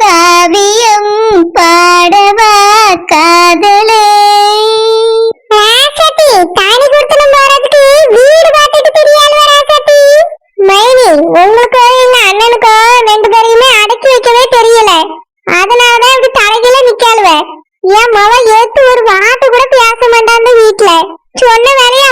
காவியம் பாடவா காதலே. ராசாத்தி வீடு பார்த்துட்டு மைனி உங்களுக்கோ எங்க அண்ணனுக்கோ ரெண்டு பேரையுமே அடக்கி வைக்கவே தெரியல. அதனாலதான் இப்படி தலைகில நிக்காளுவ. என் மவ ஏத்து ஒரு வார்த்தை கூட பேச மாட்டான் வீட்டுல சொன்ன வேலையை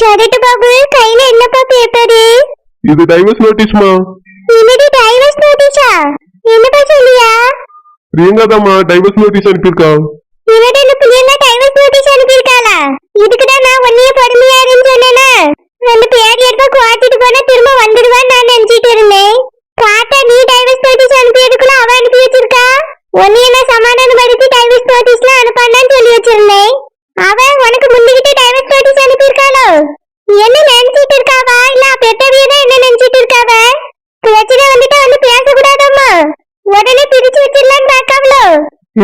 సరేట బాబు కైలో ఎన్నప్పా పేపరు இது டைவர்ஸ் நோட்டீஸ்மா என்னடி டைவர்ஸ் நோட்டீஸா என்னப்பா சொல்லியா? பிரியங்கா தாம்மா டைவர்ஸ் நோட்டீஸ் அனுப்பியிருக்கா. இவட என்ன பிள்ளைங்க டைவர்ஸ் நோட்டீஸ் அனுப்பியிருக்காளா? இதுக்கு தான் நான் ஒன்னையே பொறுமையா இருன்னு சொன்னேனா. ரெண்டு பேர் எடுப்பா குவாத்திட்டு போனா திரும்ப வந்துடுவான்னு நான் நினைச்சிட்டு இருந்தேன்.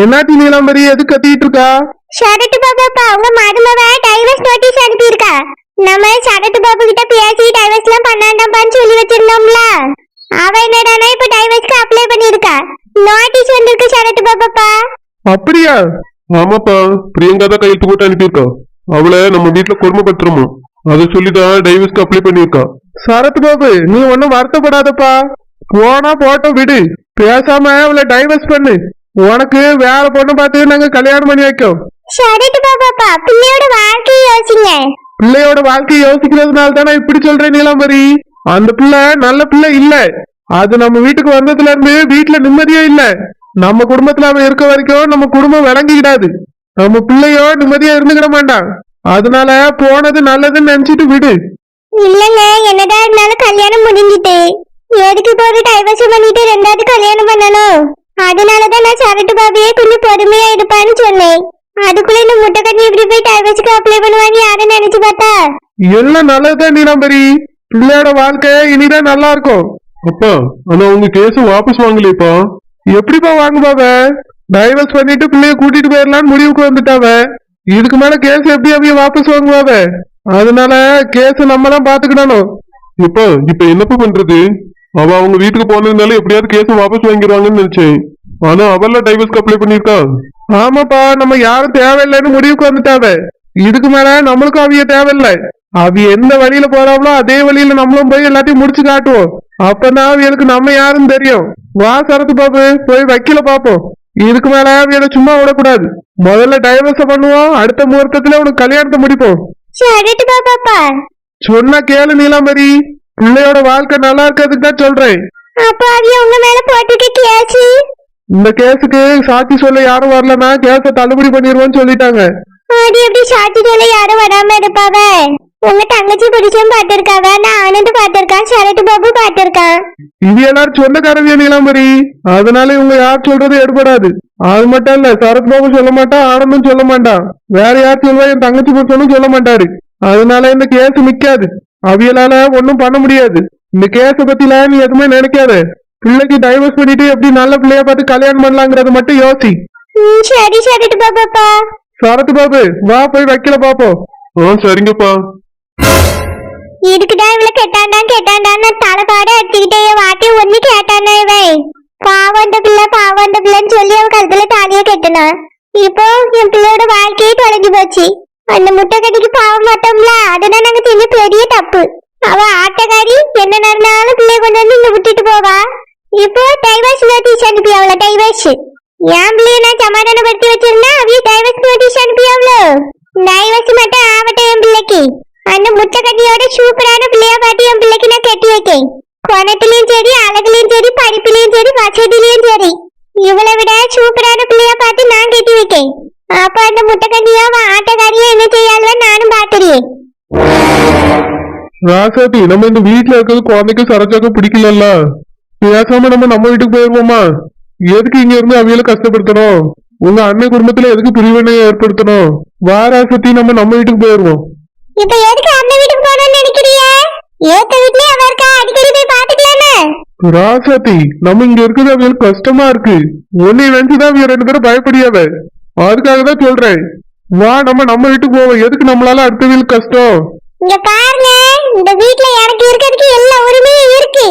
என்னாச்சு நீலாம்பரி எது கத்திட்டு இருக்கா சரட்டு பாப்பாப்பா உங்க மருமவ டைவர்ஸ் நோட்டீஸ் அனுப்பியிருக்கா. நம்ம சரட்டு பாபு கிட்ட பேசி டைவர்ஸ் எல்லாம் பண்ணாண்டாம்பான்னு சொல்லி வச்சிருந்தோம்ல. அவ என்னடானா இப்ப டைவர்ஸ்க்கு அப்ளை பண்ணிருக்கா நோட்டீஸ் வந்திருக்கு சரட்டு பாப்பாப்பா. அப்படியா? ஆமாப்பா பிரியங்கா தான் கையெழுத்து போட்டு அனுப்பியிருக்கா. அவளை நம்ம வீட்டுல கொடுமைப்படுத்துறோமா? அதை சொல்லிதான் டைவர்ஸ்க்கு அப்ளை பண்ணியிருக்கா. சரத் பாபு நீ ஒன்னும் வருத்தப்படாதப்பா. போனா போட்டோம் விடு. பேசாம அவளை டைவர்ஸ் பண்ணு. உனக்கு வேற பொண்ணு பார்த்து நாங்க கல்யாணம் பண்ணி வைக்கோம். சரட்டு பாப்பாப்பா பிள்ளையோட வாழ்க்கையை யோசிங்க. பிள்ளையோட வாழ்க்கையை யோசிக்கிறதுனால தானே இப்படி சொல்றேன் நீலாம்பரி? அந்த பிள்ளை நல்ல பிள்ளை இல்ல. அது நம்ம வீட்டுக்கு வந்ததுல இருந்து வீட்டுல நிம்மதியே இல்ல. நம்ம குடும்பத்துல அவன் இருக்க வரைக்கும் நம்ம குடும்பம் விளங்கிக்கிடாது. நம்ம பிள்ளையோ நிம்மதியா இருந்துக்கிட மாட்டான். அதனால போனது நல்லதுன்னு நினைச்சிட்டு விடு. இல்லங்க என்னடா இருந்தாலும் கல்யாணம் முடிஞ்சிட்டு. எதுக்கு இப்போ ஒரு டைவர்ஸ் பண்ணிட்டு ரெண்டாவது கல்யாணம் பண்ணணும்? அதனாலதான் நான் சரட்டு பாபியே கொஞ்சம் பொறுமையா இருப்பான்னு சொன்னேன். அதுக்குள்ள இந்த முட்டைக்கட்டி இப்படி போய் டைவர்ஸ்க்கு அப்ளை பண்ணுவான்னு யாரும் நினைச்சு பார்த்தா? எல்லாம் நல்லதுதான் நீலாம்பரி பிள்ளையோட வாழ்க்கை இனிதான் நல்லா இருக்கும். அப்பா ஆனா உங்க கேஸ் வாபஸ் வாங்கலையப்பா எப்படிப்பா வாங்குவாவ டைவர்ஸ் பண்ணிட்டு பிள்ளைய கூட்டிட்டு போயிடலாம்னு முடிவுக்கு வந்துட்டாவ. இதுக்கு மேல கேஸ் எப்படி அப்படியே வாபஸ் வாங்குவாவ அதனால கேஸ் நம்ம தான் பாத்துக்கிடணும் இப்போ இப்ப என்னப்பா பண்றது? அவ அவங்க வீட்டுக்கு போனதுனால எப்படியாவது கேஸ் வாபஸ் வாங்கிடுவாங்கன்னு நினைச்சேன். ஆனா அவள டைவர்ஸ்க்கு அப்ளை பண்ணிருக்கா ஆமாப்பா நம்ம யாரும் தேவையில்லைன்னு முடிவுக்கு வந்துட்டாவ. இதுக்கு மேல நம்மளுக்கும் அவிய தேவையில்லை. அவ எந்த வழியில போறாங்களோ அதே வழியில நம்மளும் போய் எல்லாத்தையும் முடிச்சு காட்டுவோம். அப்பதான் அவியலுக்கு நம்ம யாருன்னு தெரியும். வா சரத்து பாபு போய் வைக்கல பாப்போம் இதுக்கு மேல அவியலை சும்மா விடக்கூடாது. முதல்ல டைவர்ஸ பண்ணுவோம் அடுத்த முகூர்த்தத்துல உனக்கு கல்யாணத்தை முடிப்போம். சொன்னா கேளு நீலாம்பரி. பிள்ளையோட வாழ்க்கை நல்லா இருக்கிறதுக்கு தான் சொல்றேன். அப்போ அவிய உங்க மேல போட்டுக்க கேஸ் இந்த கேஸுக்கு சாட்சி சொல்ல யாரும் வரலன்னா கேஸ தள்ளுபடி பண்ணிடுவோம்னு சொல்லிட்டாங்க. அது எப்படி சாட்சி சொல்ல யாரும் வராம இருப்பாவ உங்க தங்கச்சி பிடிச்சும் பாத்திருக்காவ நான் ஆனந்த் பாத்திருக்கான் சரட்டு பாபு பாத்திருக்கான் இது எல்லாரும் சொந்தக்காரவிய நீலாம்பரி அதனால இவங்க யார் சொல்றது எடுபடாது. அது மட்டும் இல்ல சரத் பாபு சொல்ல மாட்டான் ஆனந்தும் சொல்ல மாட்டான் வேற யார் சொல்வா என் தங்கச்சி புருஷனும் சொல்ல மாட்டாரு. அதனால இந்த கேஸ் நிக்காது. அவியலால ஒண்ணும் பண்ண முடியாது. இந்த கேஸ பத்தில நீ எதுவுமே நினைக்காத. பிள்ளைக்கு டைவர்ஸ் பண்ணிட்டு எப்படி நல்ல பிள்ளைய பார்த்து கல்யாணம் பண்ணலாங்கிறத மட்டும் யோசி. சரி சரட்டு பாப்பாப்பா சரத் பாபு வா போய் வைக்கல பாப்போம். ஆ சரிங்கப்பா. இதுக்குதான் இவள கேட்டாண்டான் கேட்டாண்டான்னு தலைப்பாடு அடிச்சுக்கிட்டே வாட்டி ஒண்ணு கேட்டானே இவன். பாவம் அந்த பிள்ளை பாவம் அந்த பிள்ளைன்னு சொல்லி அவ கழுத்துல தாலிய கட்டினான் இப்போ என் பிள்ளையோட வாழ்க்கையே தொலைஞ்சு போச்சு. அந்த முட்டை கடைக்கு போக மாட்டோம்ல அதெல்லாம் நாங்க செஞ்ச பெரிய தப்பு. அவ ஆட்டக்காரி என்ன நடந்தாலும் பிள்ளைய கொண்டு வந்து இங்க விட்டுட்டு போவா. இப்போ டைவர்ஸ் நோட்டீஸ் அனுப்பி அவள? டைவர்ஸ் என் பிள்ளைய நான் சமாதானப்படுத்தி வச்சிருந்தா அவைய டைவர்ஸ் நோட்டீஸ் அனுப்பி அவ்வளோ டைவர்ஸ் மட்டும் ஆவட்டும் என் பிள்ளைக்கு. அந்த முட்டை கட்டியோட சூப்பரான பிள்ளையா பார்த்து என் பிள்ளைக்கு நான் கட்டி வைக்கேன். குணத்திலையும் சரி அழகுலையும் சரி படிப்புலையும் சரி வசதிலையும் சரி. இவளை விட சூப்பரான பிள்ளையா பார்த்து நான் கட்டி வைக்கேன். அப்ப அந்த முட்டைக்கண்ணியோ ஆட்டக்காரிய ராசாத்தி நம்ம இந்த வீட்டுல இருக்கிறது குழந்தைக்கு சரச்சாக்க பிடிக்கலல்ல? பேசாம நம்ம நம்ம வீட்டுக்கு போயிருவோமா? எதுக்கு இங்க இருந்து அவியல கஷ்டப்படுத்தணும்? உங்க அண்ணன் குடும்பத்துல எதுக்கு பிரிவினை ஏற்படுத்தணும்? வா ராசத்தி நம்ம நம்ம வீட்டுக்கு போயிருவோம். இப்ப எதுக்கு அந்த வீட்டுக்கு போகணும்னு நினைக்கிறிய ஏத்த வீட்லயே அவ இருக்கா? அடிக்கடி போய் பாத்துக்கலாமே ராசாத்தி நம்ம இங்க இருக்கிறது அவியலுக்கு கஷ்டமா இருக்கு. உன்னை நினைச்சுதான் அவிய ரெண்டு பேரும் பயப்படியாவ அதுக்காக தான் சொல்றேன். வா நம்ம நம்ம வீட்டுக்கு போவோம். எதுக்கு நம்மளால அடுத்த கஷ்டம்? இங்க பாருங்க இந்த வீட்ல எனக்கு இருக்கிறதுக்கு எல்லா உரிமையும் இருக்கு.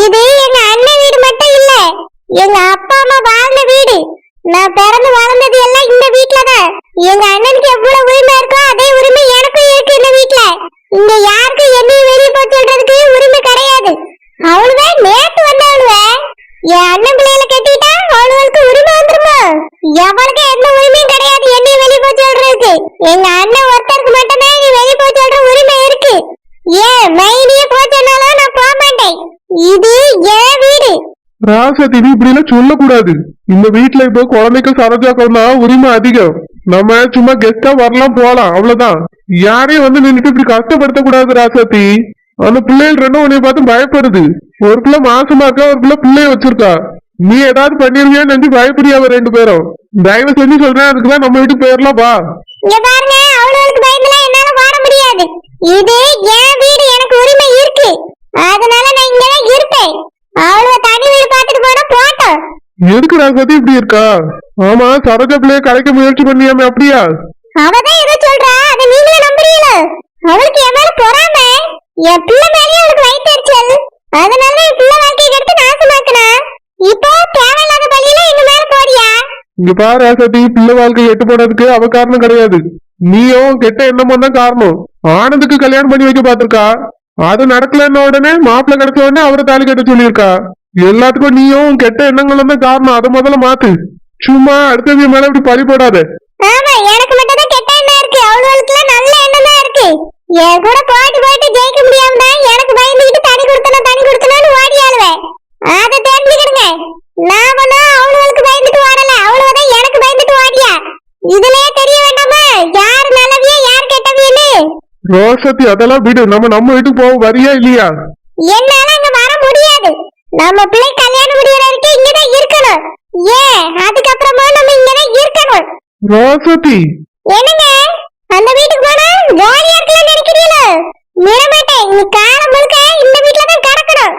இது எங்க அண்ணன் வீடு மட்டும் இல்ல எங்க அப்பா அம்மா வாழ்ந்த வீடு. நான் பிறந்து வளர்ந்தது எல்லாம் இந்த வீட்ல தான் எங்க அண்ணனுக்கு எவ்வளவு உரிமை இருக்கோ அதே உரிமை எனக்கும் இருக்கு இந்த வீட்ல இங்க யாருக்கும் என்னையும் வெளியே போக சொல்றதுக்கு உரிமை கிடையாது அவளுவே நேத்து வந்தவளுவே என் அண்ணன் பிள்ளைகளை கட்டிட்டா அவளுக்கு உரிமை வந்துருமா எவளுக்கு எந்த உரிமையும் கிடையாது என்னையும் வெளியே போக சொல்றதுக்கு எங்க அண்ணன் ஒருத்தருக்கு மட்டும்தான் நீ வெளியே போக சொல்ற உரிமை இருக்கு ஏன் மைனியே போக சொன்னாலும் நான் போக மாட்டேன் இது என் வீடு. நீ இப்படி எல்லாம் சொல்லக்கூடாது. இந்த வீட்டுல இப்போ குழந்தைக்கு சரஜாக்கம் தான் உரிமை அதிகம். நம்ம சும்மா கெஸ்டா வரலாம் போலாம் அவ்வளவுதான். யாரையும் வந்து நின்னுட்டு இப்படி கஷ்டப்படுத்த கூடாது ராசாத்தி அந்த பிள்ளைகள் ரெண்டும் உன்னை பார்த்து பயப்படுது. ஒரு பிள்ளை மாசமா இருக்கா ஒரு பிள்ளை பிள்ளைய வச்சிருக்கா? நீ ஏதாவது பண்ணிருவியான்னு நினைச்சு பயப்படியாவ ரெண்டு பேரும். தயவு செஞ்சு சொல்றேன் அதுக்குதான் நம்ம வீட்டுக்கு போயிடலாம் வா. இது என் வீடு எனக்கு உரிமை இருக்கு. அதனால நான் இங்கதான் இருப்பேன். அவளுவ தனி வீடு பார்த்துட்டு போனா போட்டோம் எதுக்கு ராசாத்தி இப்படி இருக்கா? ஆமா சரோஜா பிள்ளைய கலைக்க முயற்சி பண்ணியாமே அப்படியா? அவதான் ஏதோ சொல்றா அதை நீங்களும் நம்புறீங்களோ? அவளுக்கு என் மேல பொறாம. என் பிள்ளை மேலயும் அவளுக்கு வயிற்றுச்சல். அதனால என் பிள்ளை வாழ்க்கையை எடுத்து நாசமாக்குனா. இப்போ தேவையில்லாத பழியில எங்க மேல போறியா இங்க பாரு பிள்ளை வாழ்க்கை எட்டு போனதுக்கு அவ காரணம் கிடையாது. நீயும் கெட்ட எண்ணமும் தான் காரணம். ஆனந்துக்கு கல்யாணம் பண்ணி வைக்க பாத்திருக்கா அது நடக்கலன்ன உடனே மாப்பிள்ளை கிடைச்ச உடனே அவரை தாலி கட்ட சொல்லியிருக்கா. எல்லாத்துக்கும் நீயும் கெட்ட எண்ணங்களும் தான் காரணம். அதை முதல்ல மாத்து. சும்மா அடுத்தவங்க மேல இப்படி பழி போடாத. ஆமா எனக்கு மட்டும் தான் கெட்ட எண்ணம் இருக்கு. அவளுக்கு நல்ல எண்ணம் தான் இருக்கு. என் கூட போட்டு போட்டு ஜெயிக்க முடியாம தான் எனக்கு பயந்துகிட்டு தனி கொடுத்தனும் தனி கொடுத்தனும்னு ஓடி ஆளுவேன் அதை தெரிஞ்சுக்கிடுங்க. நான் ஒன்னும் அவளுக்கு பயந்துட்டு ஓடல. அவளுவதான் எனக்கு பயந்துட்டு ஓடியா. இதுலயே தெரிய வேண்டாமா? யார் நல்லவியா ரோசத்தி அதெல்லாம் விடு. நம்ம நம்ம வீட்டுக்கு போவோம் வரியா இல்லையா? என்னால இங்க வர முடியாது. நம்ம பிள்ளை கல்யாணம் முடியற வரைக்கும் இங்கதான் இருக்கணும். ஏன்? அதுக்கு அப்புறமா நம்ம இங்க தான் இருக்கணும். ரோசத்தி என்னங்க? அந்த வீட்டுக்கு போனா வேற இடத்துல நினைக்கிறீங்களோ? விட மாட்டேன் நீ காலம் முழுக்க இந்த வீட்ல தான் கிடக்கணும்.